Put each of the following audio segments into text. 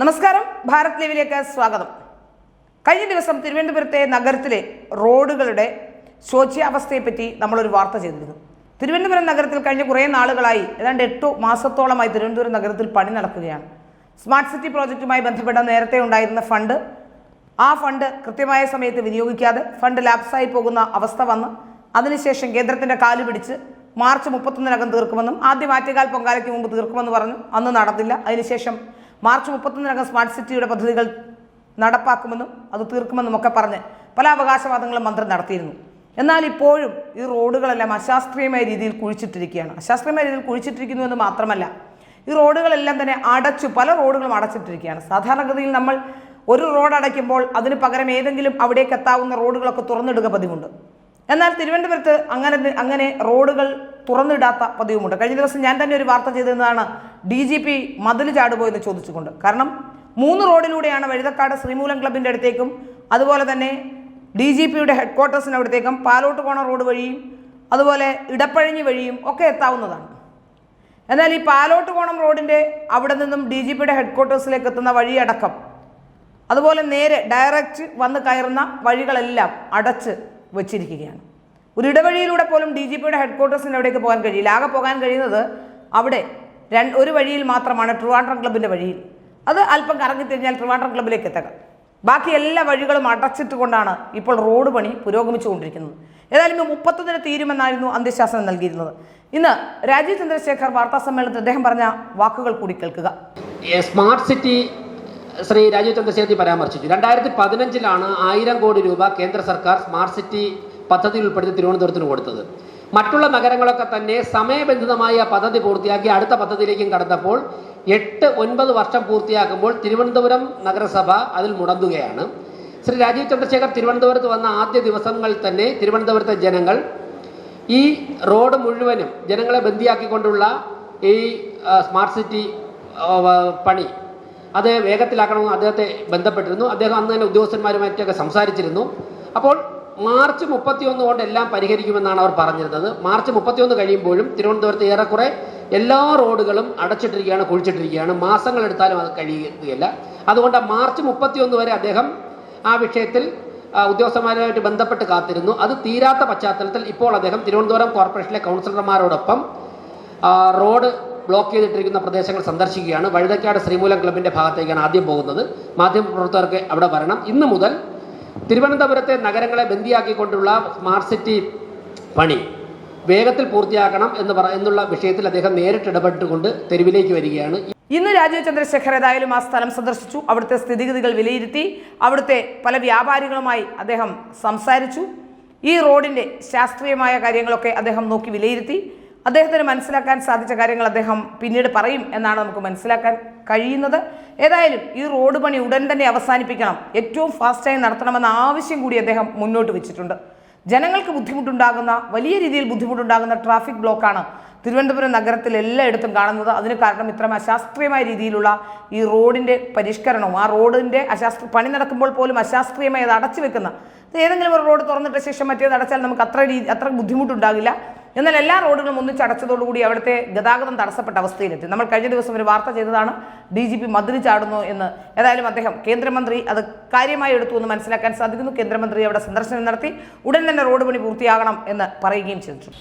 നമസ്കാരം. ഭാരത് ലീവിലേക്ക് സ്വാഗതം. കഴിഞ്ഞ ദിവസം തിരുവനന്തപുരത്തെ നഗരത്തിലെ റോഡുകളുടെ ശോച്യാവസ്ഥയെപ്പറ്റി നമ്മളൊരു വാർത്ത ചെയ്തിരുന്നു. തിരുവനന്തപുരം നഗരത്തിൽ കഴിഞ്ഞ കുറേ നാളുകളായി ഏതാണ്ട് എട്ടു മാസത്തോളമായി തിരുവനന്തപുരം നഗരത്തിൽ പണി നടക്കുകയാണ്. സ്മാർട്ട് സിറ്റി പ്രോജക്റ്റുമായി ബന്ധപ്പെട്ട നേരത്തെ ഉണ്ടായിരുന്ന ഫണ്ട് ആ ഫണ്ട് കൃത്യമായ സമയത്ത് വിനിയോഗിക്കാതെ ഫണ്ട് ലാപ്സായി പോകുന്ന അവസ്ഥ വന്ന്. അതിനുശേഷം കേന്ദ്രത്തിന്റെ കാൽ പിടിച്ച് മാർച്ച് മുപ്പത്തൊന്നിനകം തീർക്കുമെന്നും ആദ്യം ആറ്റുകാൽ പൊങ്കാലയ്ക്ക് മുമ്പ് തീർക്കുമെന്ന് പറഞ്ഞു അന്ന് നടന്നില്ല. അതിനുശേഷം മാർച്ച് മുപ്പത്തൊന്നിനകം സ്മാർട്ട് സിറ്റിയുടെ പദ്ധതികൾ നടപ്പാക്കുമെന്നും അത് തീർക്കുമെന്നും ഒക്കെ പറഞ്ഞ് പല അവകാശവാദങ്ങളും മന്ത്രി നടത്തിയിരുന്നു. എന്നാൽ ഇപ്പോഴും ഈ റോഡുകളെല്ലാം അശാസ്ത്രീയമായ രീതിയിൽ കുഴിച്ചിട്ടിരിക്കുകയാണ്. അശാസ്ത്രീയമായ രീതിയിൽ കുഴിച്ചിട്ടിരിക്കുന്നു എന്ന് മാത്രമല്ല ഈ റോഡുകളെല്ലാം തന്നെ അടച്ചു പല റോഡുകളും അടച്ചിട്ടിരിക്കുകയാണ്. സാധാരണഗതിയിൽ നമ്മൾ ഒരു റോഡ് അടയ്ക്കുമ്പോൾ അതിന് പകരം ഏതെങ്കിലും അവിടേക്ക് എത്താവുന്ന റോഡുകളൊക്കെ തുറന്നിടുക പതിവുണ്ട്. എന്നാൽ തിരുവനന്തപുരത്ത് അങ്ങനെ അങ്ങനെ റോഡുകൾ തുറന്നിടാത്ത പതിവുമുണ്ട്. കഴിഞ്ഞ ദിവസം ഞാൻ തന്നെ ഒരു വാർത്ത ചെയ്തിരുന്നതാണ് ഡി ജി പി മതിൽ ചാടുപോയെന്ന് ചോദിച്ചുകൊണ്ട്. കാരണം മൂന്ന് റോഡിലൂടെയാണ് വഴുതക്കാട് ശ്രീമൂലം ക്ലബിന്റെ അടുത്തേക്കും അതുപോലെ തന്നെ ഡി ജി പിയുടെ ഹെഡ് ക്വാർട്ടേഴ്സിന് അവിടത്തേക്കും പാലോട്ട് കോണ റോഡ് വഴിയും അതുപോലെ ഇടപ്പഴഞ്ഞി വഴിയും ഒക്കെ എത്താവുന്നതാണ്. എന്നാൽ ഈ പാലോട്ട് കോണം റോഡിന്റെ അവിടെ നിന്നും ഡി ജി പിയുടെ ഹെഡ് ക്വാർട്ടേഴ്സിലേക്ക് എത്തുന്ന വഴിയടക്കം അതുപോലെ നേരെ ഡയറക്റ്റ് വന്ന് കയറുന്ന വഴികളെല്ലാം അടച്ച് വെച്ചിരിക്കുകയാണ്. ഒരു ഇടവഴിയിലൂടെ പോലും ഡി ജി പിയുടെ ഹെഡ് ക്വാർട്ടേഴ്സിന്റെ അവിടേക്ക് പോകാൻ കഴിയില്ല. ആകെ പോകാൻ കഴിയുന്നത് അവിടെ രണ്ട് ഒരു വഴിയിൽ മാത്രമാണ് ട്രിവാൻഡ്രം ക്ലബിന്റെ വഴിയിൽ. അത് അല്പം കറങ്ങി കറങ്ങിത്തിരിഞ്ഞാൽ ട്രിവാൻഡ്രം ക്ലബിലേക്ക് എത്തണം. ബാക്കി എല്ലാ വഴികളും അടച്ചിട്ടുകൊണ്ടാണ് ഇപ്പോൾ റോഡ് പണി പുരോഗമിച്ചുകൊണ്ടിരിക്കുന്നത്. ഏതായാലും മുപ്പത്തൊന്നിന് തീരുമെന്നായിരുന്നു അന്ത്യശാസനം നൽകിയിരുന്നത്. ഇന്ന് രാജീവ് ചന്ദ്രശേഖർ വാർത്താ സമ്മേളനത്തിൽ അദ്ദേഹം പറഞ്ഞ വാക്കുകൾ കൂടി കേൾക്കുക. സ്മാർട്ട് സിറ്റി ശ്രീ രാജീവ് ചന്ദ്രശേഖർ പരാമർശിച്ചു. രണ്ടായിരത്തി പതിനഞ്ചിലാണ് ആയിരം കോടി രൂപ കേന്ദ്ര സർക്കാർ സ്മാർട്ട് സിറ്റി പദ്ധതിയിൽ ഉൾപ്പെടുത്തി തിരുവനന്തപുരത്തിന് കൊടുത്തത്. മറ്റുള്ള നഗരങ്ങളൊക്കെ തന്നെ സമയബന്ധിതമായ പദ്ധതി പൂർത്തിയാക്കി അടുത്ത പദ്ധതിയിലേക്കും കടന്നപ്പോൾ എട്ട് ഒൻപത് വർഷം പൂർത്തിയാക്കുമ്പോൾ തിരുവനന്തപുരം നഗരസഭ അതിൽ മുടങ്ങുകയാണ്. ശ്രീ രാജീവ് ചന്ദ്രശേഖർ തിരുവനന്തപുരത്ത് വന്ന ആദ്യ ദിവസങ്ങളിൽ തന്നെ തിരുവനന്തപുരത്തെ ജനങ്ങൾ ഈ റോഡ് മുഴുവനും ജനങ്ങളെ ബന്ദിയാക്കിക്കൊണ്ടുള്ള ഈ സ്മാർട്ട് സിറ്റി പണി അത് വേഗത്തിലാക്കണമെന്ന് അദ്ദേഹത്തെ ബന്ധപ്പെട്ടിരുന്നു. അദ്ദേഹം അന്ന് തന്നെ ഉദ്യോഗസ്ഥന്മാരുമായിട്ടൊക്കെ സംസാരിച്ചിരുന്നു. അപ്പോൾ മാർച്ച് മുപ്പത്തിയൊന്ന് കൊണ്ട് എല്ലാം പരിഹരിക്കുമെന്നാണ് അവർ പറഞ്ഞിരുന്നത്. മാർച്ച് മുപ്പത്തിയൊന്ന് കഴിയുമ്പോഴും തിരുവനന്തപുരത്ത് ഏറെക്കുറെ എല്ലാ റോഡുകളും അടച്ചിട്ടിരിക്കുകയാണ് കുഴിച്ചിട്ടിരിക്കുകയാണ്. മാസങ്ങൾ എടുത്താലും അത് കഴിയുകയില്ല. അതുകൊണ്ട് മാർച്ച് മുപ്പത്തിയൊന്ന് വരെ അദ്ദേഹം ആ വിഷയത്തിൽ ഉദ്യോഗസ്ഥന്മാരുമായിട്ട് ബന്ധപ്പെട്ട് കാത്തിരുന്നു. അത് തീരാത്ത പശ്ചാത്തലത്തിൽ ഇപ്പോൾ അദ്ദേഹം തിരുവനന്തപുരം കോർപ്പറേഷനിലെ കൗൺസിലർമാരോടൊപ്പം റോഡ് ബ്ലോക്ക് ചെയ്തിട്ടിരിക്കുന്ന പ്രദേശങ്ങൾ സന്ദർശിക്കുകയാണ്. വഴുതക്കാട് ശ്രീമൂലം ക്ലബിന്റെ ഭാഗത്തേക്കാണ് ആദ്യം പോകുന്നത്. മാധ്യമപ്രവർത്തകർക്ക് അവിടെ വരണം. ഇന്ന് മുതൽ തിരുവനന്തപുരത്തെ നഗരങ്ങളെ ബന്ദിയാക്കിക്കൊണ്ടുള്ള സ്മാർട്ട് സിറ്റി പണി വേഗത്തിൽ പൂർത്തിയാക്കണം എന്ന് പറ എന്നുള്ള വിഷയത്തിൽ അദ്ദേഹം നേരിട്ട് ഇടപെട്ടുകൊണ്ട് തെരുവിലേക്ക് വരികയാണ്. ഇന്ന് രാജീവ് ചന്ദ്രശേഖർ ഏതായാലും ആ സ്ഥലം സന്ദർശിച്ചു. അവിടുത്തെ സ്ഥിതിഗതികൾ വിലയിരുത്തി. അവിടുത്തെ പല വ്യാപാരികളുമായി അദ്ദേഹം സംസാരിച്ചു. ഈ റോഡിന്റെ ശാസ്ത്രീയമായ കാര്യങ്ങളൊക്കെ അദ്ദേഹം നോക്കി വിലയിരുത്തി. അദ്ദേഹത്തിന് മനസ്സിലാക്കാൻ സാധിച്ച കാര്യങ്ങൾ അദ്ദേഹം പിന്നീട് പറയും എന്നാണ് നമുക്ക് മനസ്സിലാക്കാൻ കഴിയുന്നത്. ഏതായാലും ഈ റോഡ് പണി ഉടൻ തന്നെ അവസാനിപ്പിക്കണം. ഏറ്റവും ഫാസ്റ്റായി നടത്തണമെന്ന ആവശ്യം കൂടി അദ്ദേഹം മുന്നോട്ട് വെച്ചിട്ടുണ്ട്. ജനങ്ങൾക്ക് ബുദ്ധിമുട്ടുണ്ടാകുന്ന വലിയ രീതിയിൽ ബുദ്ധിമുട്ടുണ്ടാകുന്ന ട്രാഫിക് ബ്ലോക്കാണ് തിരുവനന്തപുരം നഗരത്തിൽ എല്ലായിടത്തും കാണുന്നത്. അതിന് കാരണം ഇത്ര അശാസ്ത്രീയമായ രീതിയിലുള്ള ഈ റോഡിന്റെ പരിഷ്കരണവും ആ റോഡിന്റെ അശാസ്ത്ര പണി നടക്കുമ്പോൾ പോലും അശാസ്ത്രീയമായി അത് അടച്ചു വെക്കുന്ന. ഏതെങ്കിലും ഒരു റോഡ് തുറന്നിട്ട ശേഷം മറ്റേത് അടച്ചാൽ നമുക്ക് അത്ര രീതി അത്ര ബുദ്ധിമുട്ടുണ്ടാകില്ല. എന്നാൽ എല്ലാ റോഡുകളും ഒന്നിച്ചടച്ചതോടുകൂടി അവിടുത്തെ ഗതാഗതം തടസ്സപ്പെട്ട അവസ്ഥയിലെത്തി. നമ്മൾ കഴിഞ്ഞ ദിവസം ഒരു വാർത്ത ചെയ്തതാണ് ഡി ജി പി മതിൽ ചാടുന്നു എന്ന്. ഏതായാലും അദ്ദേഹം കേന്ദ്രമന്ത്രി അത് കാര്യമായി എടുത്തു എന്ന് മനസ്സിലാക്കാൻ സാധിക്കുന്നു. കേന്ദ്രമന്ത്രി അവിടെ സന്ദർശനം നടത്തി ഉടൻ തന്നെ റോഡ് പണി പൂർത്തിയാകണം എന്ന് പറയുകയും ചെയ്തിട്ടുണ്ട്.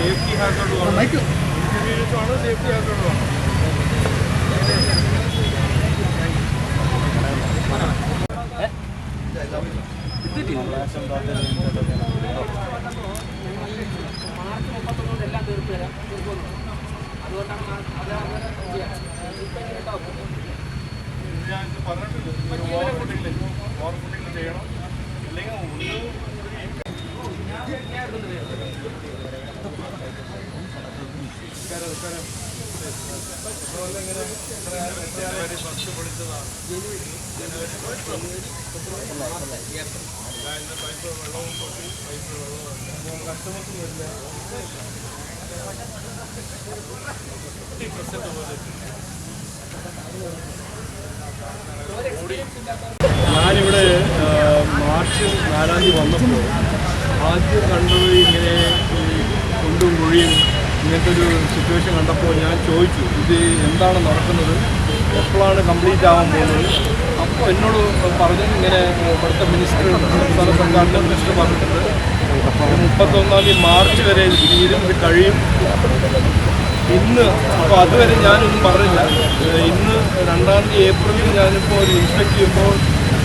സേഫ്റ്റി ഹാസർഡ് ആണ് സേഫ്റ്റി ഹാസർഡ് ആണ് ഇത് പറഞ്ഞിട്ടുണ്ട് ഞാനിവിടെ മാർച്ച് നാലാം തീയതി വന്നപ്പോൾ ആദ്യം കണ്ടത് ഇങ്ങനെ കുണ്ടും കുഴിയും ഇങ്ങനത്തെ ഒരു സിറ്റുവേഷൻ കണ്ടപ്പോൾ ഞാൻ ചോദിച്ചു ഇത് എന്താണ് നടക്കുന്നത്? എപ്പോഴാണ് കംപ്ലീറ്റ് ആവാൻ പോകുന്നത്? അപ്പോൾ എന്നോട് പറഞ്ഞു ഇങ്ങനെ ഇവിടുത്തെ മിനിസ്റ്റർ സംസ്ഥാന സർക്കാരിന്റെ മിനിസ്റ്റർ പറഞ്ഞിട്ടുണ്ട് മുപ്പത്തൊന്നാം തീയതി മാർച്ച് വരെ തീരും കഴിയും. ഇന്ന് അപ്പോൾ അതുവരെ ഞാനൊന്നും പറഞ്ഞില്ല. ഇന്ന് രണ്ടാം തീയതി ഏപ്രിലിൽ ഞാനിപ്പോൾ ഒരു ഇൻസ്പെക്ട് ചെയ്യുമ്പോൾ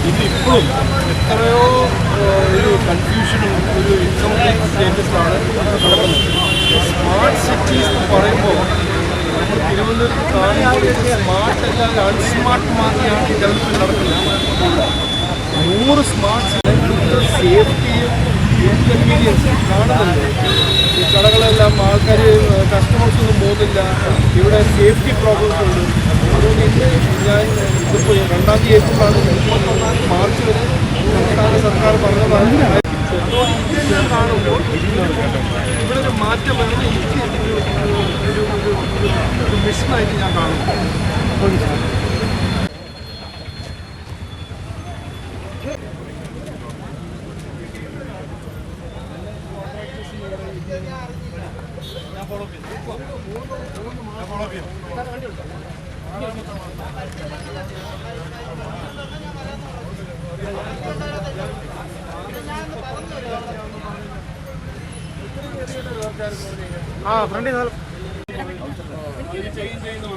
ഇത് ഇപ്പോഴും എത്രയോ ഒരു കൺഫ്യൂഷനും ഒരു ഇൻകംപ്ലീറ്റ് സ്റ്റേറ്റസാണ് നടക്കുന്നത്. സ്മാർട്ട് സിറ്റീസ് എന്ന് പറയുമ്പോൾ നമ്മൾ തിരുവനന്തപുരത്ത് കാണുമ്പോൾ സ്മാർട്ട് അല്ലാതെ അൺസ്മാർട്ട് മാത്രമാണ് ഡെവലപ്പ് നടക്കുന്നത്. നൂറ് സ്മാർട്ട് സേഫ്റ്റിയും ഇൻകൺവീനിയൻസും കാണുന്നുണ്ട്. കടകളെല്ലാം ആൾക്കാർ കസ്റ്റമേഴ്സ് ഒന്നും പോകുന്നില്ല. ഇവിടെ സേഫ്റ്റി പ്രോബ്ലംസ് ഉണ്ട്. അതുകൊണ്ട് ഞാൻ ഇതിപ്പോൾ രണ്ടാം തീയതി ഏപ്രിലാണ് മാർച്ച് വരെ സംസ്ഥാന സർക്കാർ പറഞ്ഞതാണ്. കാണുമ്പോൾ ഇവിടെ ഒരു മാറ്റം വേണം എനിക്ക് ഒരു മിഷനായിട്ട് ഞാൻ കാണുന്നു ആ ഫ്രണ്ടിൽ ചെയ്യും ചെയ്യുന്ന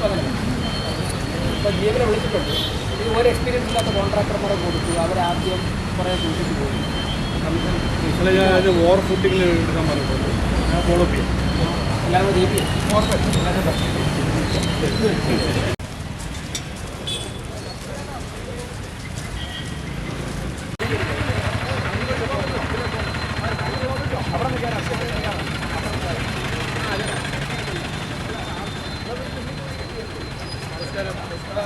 പറഞ്ഞു ഇപ്പോൾ ജീവനെ വിളിച്ചിട്ടുണ്ട്. ഇത് ഒരു എക്സ്പീരിയൻസ് ഇല്ലാത്ത കോൺട്രാക്ടർമാരെ കൊടുത്തു. അവരാദ്യം കുറേ കൂട്ടിട്ട് പോയി. ഓവർ ഫുഡിങ്ങിൽ എടുക്കാൻ പറഞ്ഞിട്ടുണ്ട്. ഞാൻ ഫോളോ ചെയ്യും. എല്ലാവരും ജി